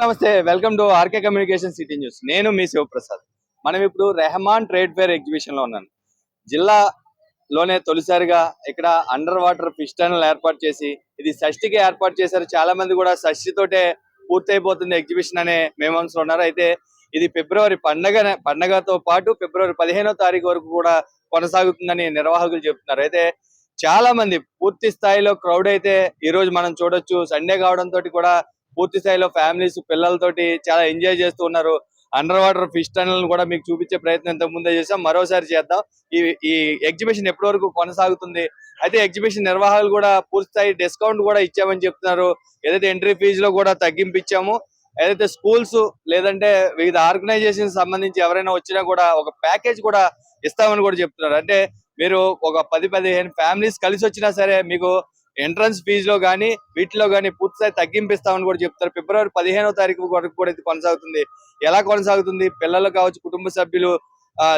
నమస్తే welcome to RK communication city news. నేను మీ శివప్రసాద్. మనం ఇప్పుడు రెహమాన్ ట్రేడ్ ఫేర్ ఎగ్జిబిషన్లో ఉన్నాను జిల్లాలోనే తొలిసారిగా ఇక్కడ అండర్ వాటర్ ఫిష్ టనల్ ఏర్పాటు చేసి ఇది షష్టికి ఏర్పాటు చేశారు. చాలా మంది కూడా షష్టితోటే పూర్తయిపోతుంది ఎగ్జిబిషన్ అనే మేమాంసంలో ఉన్నారు. అయితే ఇది ఫిబ్రవరి పండగ పండగతో పాటు ఫిబ్రవరి పదిహేనో తారీఖు వరకు కూడా కొనసాగుతుందని నిర్వాహకులు చెప్తున్నారు. అయితే చాలా మంది పూర్తి స్థాయిలో క్రౌడ్ అయితే ఈ రోజు మనం చూడొచ్చు. సండే కావడంతో కూడా పూర్తి స్థాయిలో ఫ్యామిలీస్ పిల్లలతోటి చాలా ఎంజాయ్ చేస్తూ ఉన్నారు. అండర్ వాటర్ ఫిష్ టనల్ కూడా మీకు చూపించే ప్రయత్నం ఇంతకు ముందే చేసాం మరోసారి చేద్దాం. ఈ ఈ ఎగ్జిబిషన్ ఎప్పటి వరకు కొనసాగుతుంది? అయితే ఎగ్జిబిషన్ నిర్వాహకులు కూడా పూర్తి స్థాయి డిస్కౌంట్ కూడా ఇచ్చామని చెప్తున్నారు. ఏదైతే ఎంట్రీ ఫీజులో కూడా తగ్గింపు ఇచ్చాము ఏదైతే స్కూల్స్ లేదంటే వివిధ ఆర్గనైజేషన్ సంబంధించి ఎవరైనా వచ్చినా కూడా ఒక ప్యాకేజ్ కూడా ఇస్తామని కూడా చెప్తున్నారు. అంటే మీరు ఒక పది పదిహేను ఫ్యామిలీస్ కలిసి వచ్చినా సరే మీకు ఎంట్రన్స్ ఫీజులో కానీ వీటిలో కానీ పూర్తిస్థాయి తగ్గింపిస్తామని కూడా చెప్తారు. ఫిబ్రవరి పదిహేనో తారీఖు వరకు కూడా ఇది కొనసాగుతుంది. ఎలా కొనసాగుతుంది? పిల్లలు కావచ్చు కుటుంబ సభ్యులు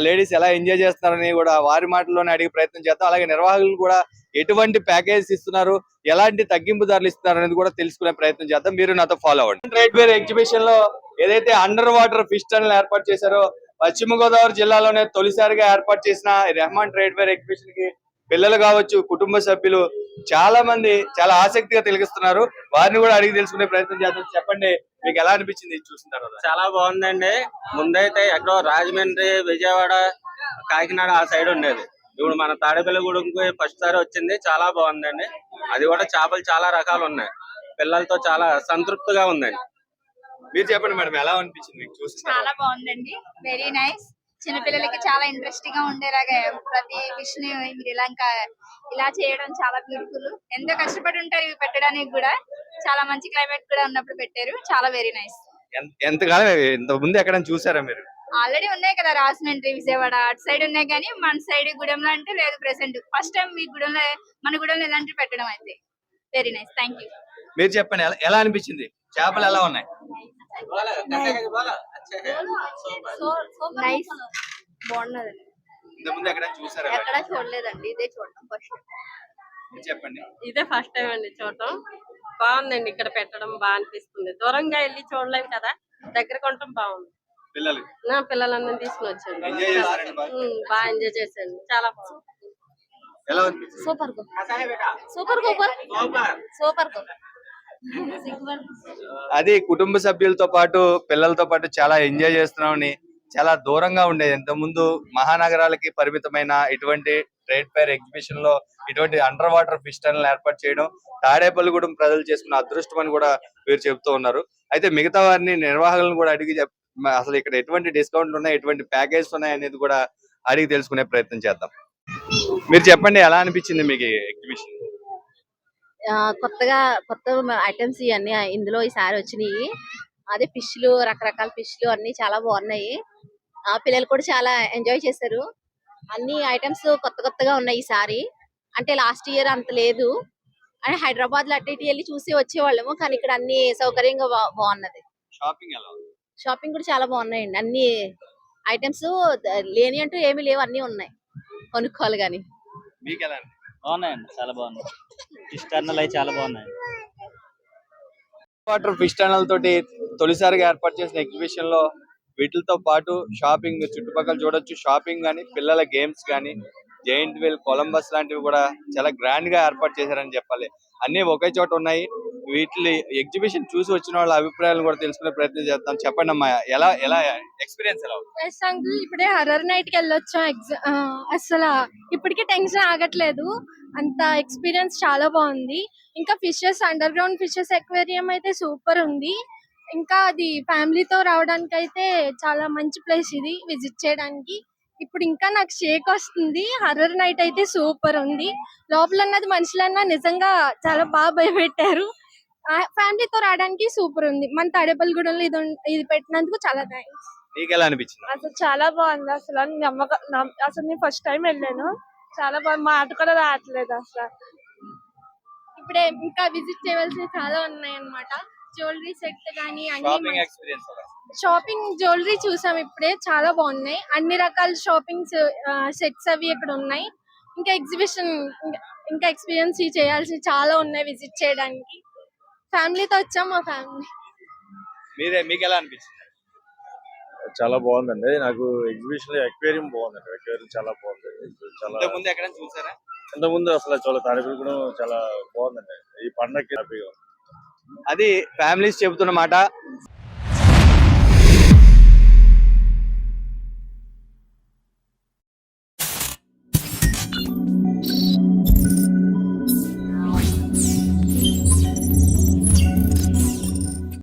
లేడీస్ ఎలా ఎంజాయ్ చేస్తున్నారని కూడా వారి మాటల్లోనే అడిగే ప్రయత్నం చేద్దాం. అలాగే నిర్వాహకులు కూడా ఎటువంటి ప్యాకేజ్ ఇస్తున్నారు? ఎలాంటి తగ్గింపు ధరలు ఇస్తున్నారు అనేది కూడా తెలుసుకునే ప్రయత్నం చేద్దాం. మీరు నాతో ఫాలో అవ్వండి. ట్రేడ్ వేర్ ఎగ్జిబిషన్లో ఏదైతే అండర్ వాటర్ ఫిష్ టనల్ ఏర్పాటు చేశారో పశ్చిమ గోదావరి జిల్లాలోనే తొలిసారిగా ఏర్పాటు చేసిన రెహమాన్ ట్రేడ్ వేర్ ఎగ్జిబిషన్కి పిల్లలు కావచ్చు కుటుంబ సభ్యులు చాలా మంది చాలా ఆసక్తిగా తిలగిస్తున్నారు వారిని కూడా అడిగి తెలుసుకునే ప్రయత్నం చేద్దాం. చెప్పండి మీకు ఎలా అనిపించింది చూసిన తర్వాత? చాలా బాగుందండి. ముందైతే ఎక్కడో రాజమండ్రి విజయవాడ కాకినాడ ఆ సైడ్ ఉండేది. ఇప్పుడు మన తాడేపల్లిగూడెంకి ఫస్ట్ సారి వచ్చింది. చాలా బాగుందండి. అది కూడా చేపలు చాలా రకాలు ఉన్నాయి. పిల్లలతో చాలా సంతృప్తిగా ఉందండి. మీరు చెప్పండి మేడం ఎలా అనిపించింది? మీకు చూసిన తర్వాత? చాలా బాగుందండి. వెరీ నైస్ చిన్నపిల్లలకి చాలా ఇంట్రెస్టింగ్గా ఉండేలాగా ప్రతి విష్ని మీరు ఇలా ఇంకా ఇలా చేయడం చాలా బ్యూటిఫుల్ ఎంతో కష్టపడి ఉంటారు ఇవి పెట్టడానికి కూడా. చాలా మంచి క్లైమేట్ కూడా ఉన్నప్పుడు పెట్టారు. చాలా వెరీ నైస్ ఎంత- ఎంతకాలం ఇంత ముందు ఎక్కడ చూసారా మీరు? ఆల్రెడీ ఉన్నాయి కదా రాజమండ్రి విజయవాడ. అటు సైడ్ ఉన్నాయి కానీ మన సైడ్ గూడెంలో అంటే లేదు ప్రెసెంట్ ఫస్ట్ టైం మీ గూడెంలో మన గూడెంలో ఇలాంటివి పెట్టడం అయితే. వెరీ నైస్ థ్యాంక్ యూ మీరు చెప్పండి ఎలా- ఎలా అనిపించింది? చేపలు ఎలా ఉన్నాయి? నైస్. బాగున్నదండి ఎక్కడ చూడలేదండి ఇదే చూడడం ఫస్ట్ మీరు చెప్పండి. ఇదే ఫస్ట్ టైం అండి చూడటం. బాగుందండి ఇక్కడ పెట్టడం బాగా అనిపిస్తుంది. దూరంగా వెళ్ళి చూడలేం కదా దగ్గర కొనటం బాగుంది. పిల్లలు. నా పిల్లలందరినీ తీసుకుని వచ్చాను బాగా? ఎంజాయ్ చేశాను చాలా బాగుంది. ఎలా అనిపించింది సూపర్ సూపర్ సూపర్. సూపర్ అది కుటుంబ సభ్యులతో పాటు పిల్లలతో పాటు చాలా ఎంజాయ్ చేస్తున్నామని చాలా దూరంగా ఉండేది. ఇంత ముందు మహానగరాలకి పరిమితమైన ఇటువంటి ట్రేడ్ ఫేర్ ఎగ్జిబిషన్లో ఇటువంటి అండర్ వాటర్ ఫిష్ టనల్ ఏర్పాటు చేయడం తాడేపల్లిగూడెం ప్రజలు చేసుకున్న అదృష్టం అని కూడా వీరు చెబుతూ ఉన్నారు. అయితే మిగతా వారిని నిర్వాహకులను కూడా అడిగి అసలు ఇక్కడ ఎటువంటి డిస్కౌంట్లు ఉన్నాయి ఎటువంటి ప్యాకేజ్ ఉన్నాయి అనేది కూడా అడిగి తెలుసుకునే ప్రయత్నం చేద్దాం. మీరు చెప్పండి ఎలా అనిపించింది మీకు ఎగ్జిబిషన్? కొత్తగా కొత్త ఐటమ్స్ ఇవన్నీ ఇందులో ఈసారి వచ్చినాయి. అదే ఫిష్లు రకరకాల ఫిష్లు అన్ని చాలా బాగున్నాయి. ఆ పిల్లలు కూడా చాలా ఎంజాయ్ చేశారు. అన్ని ఐటమ్స్ కొత్త కొత్తగా ఉన్నాయి ఈసారి అంటే లాస్ట్ ఇయర్ అంత లేదు. అని హైదరాబాద్లో అటు ఇటు వెళ్ళి చూసి వచ్చేవాళ్ళము కానీ ఇక్కడ అన్ని సౌకర్యంగా బాగున్నది. షాపింగ్ ఎలా షాపింగ్ కూడా చాలా బాగున్నాయండి. అన్ని ఐటమ్స్ లేని అంటూ ఏమీ లేవు అన్ని ఉన్నాయి. కొనుక్కోవాలి కానీ. మీకు ఎలా అనిపించింది? బాగున్నాయండి చాలా బాగున్నాయి. ఫిష్ టర్నల్ అవి చాలా బాగున్నాయి. వాటర్ ఫిష్ తోటి తొలిసారిగా ఏర్పాటు చేసిన ఎగ్జిబిషన్లో వీటితో పాటు షాపింగ్ చుట్టుపక్కల చూడొచ్చు. షాపింగ్ గానీ పిల్లల గేమ్స్ గానీ జైంట్ వీల్ కొలంబస్ లాంటివి కూడా చాలా గ్రాండ్గా ఏర్పాటు చేశారని చెప్పాలి. అన్ని ఒకే చోట ఉన్నాయి. వీటి ఎగ్జిబిషన్ చూసి వచ్చిన వాళ్ళ అభిప్రాయాలు కూడా తెలుసుకునే ప్రయత్నం చేద్దాం. చెప్పండి అమ్మా ఎలా ఎలా ఎక్స్పీరియన్స్ ఎలా ఎస్ అంకుల్ ఇప్పుడే హర్రర్ నైట్కి వెళ్ళొచ్చాం అసలు ఇప్పటికీ టెన్షన్ ఆగట్లేదు. అంత ఎక్స్పీరియన్స్ చాలా బాగుంది. ఇంకా fishes underground fishes aquarium అయితే సూపర్ ఉంది. ఇంకా అది ఫ్యామిలీతో రావడానికి అయితే చాలా మంచి ప్లేస్ ఇది విజిట్ చేయడానికి. ఇప్పుడు ఇంకా నాకు షేక్ వస్తుంది. హర్రర్ నైట్ అయితే సూపర్ ఉంది. లోపల ఉన్నది మనుషులన్నా నిజంగా చాలా బాగా భయపెట్టారు. ఫ్యామిలీతో రావడానికి సూపర్ ఉంది. మన తాడేపల్లిగూడెంలో ఇది ఇది పెట్టినందుకు చాలా థ్యాంక్స్ నీకు ఎలా అనిపించింది? అసలు చాలా బాగుంది. అసలు నమ్మక నమ్- అసలు నేను ఫస్ట్ టైం వెళ్ళాను. చాలా బాగుంది మాట కూడా రావట్లేదు అసలు. ఇప్పుడే ఇంకా విజిట్ చేయవలసినవి చాలా ఉన్నాయి అన్నమాట జ్యువెలరీ సెట్ కానీ అన్ని షాపింగ్ జ్యువెలరీ చూసాం ఇప్పుడే. చాలా బాగున్నాయి. అన్ని రకాల షాపింగ్ సెట్స్ అవి ఇక్కడ ఉన్నాయి. ఇంకా ఎగ్జిబిషన్ ఇంకా ఎక్స్పీరియన్స్ చేయాల్సి చాలా ఉన్నాయి విజిట్ చేయడానికి. ఫ్యామిలీతో వచ్చాం మా ఫ్యామిలీ. మీరే మీకు ఎలా అనిపించింది? చాలా బాగుందండి. నాకు ఎగ్జిబిషన్లో ఎక్వేరియం బాగుందండి. ఎక్వేరియం చాలా బాగుంది. చాలా ముందు ఎక్కడైనా చూసారా? ఇంతకుముందు అసలు చాలా తాడిపల్లి కూడా చాలా బాగుందండి. ఈ పండగకి హ్యాపీగా. అది ఫ్యామిలీస్ చెబుతున్న మాట.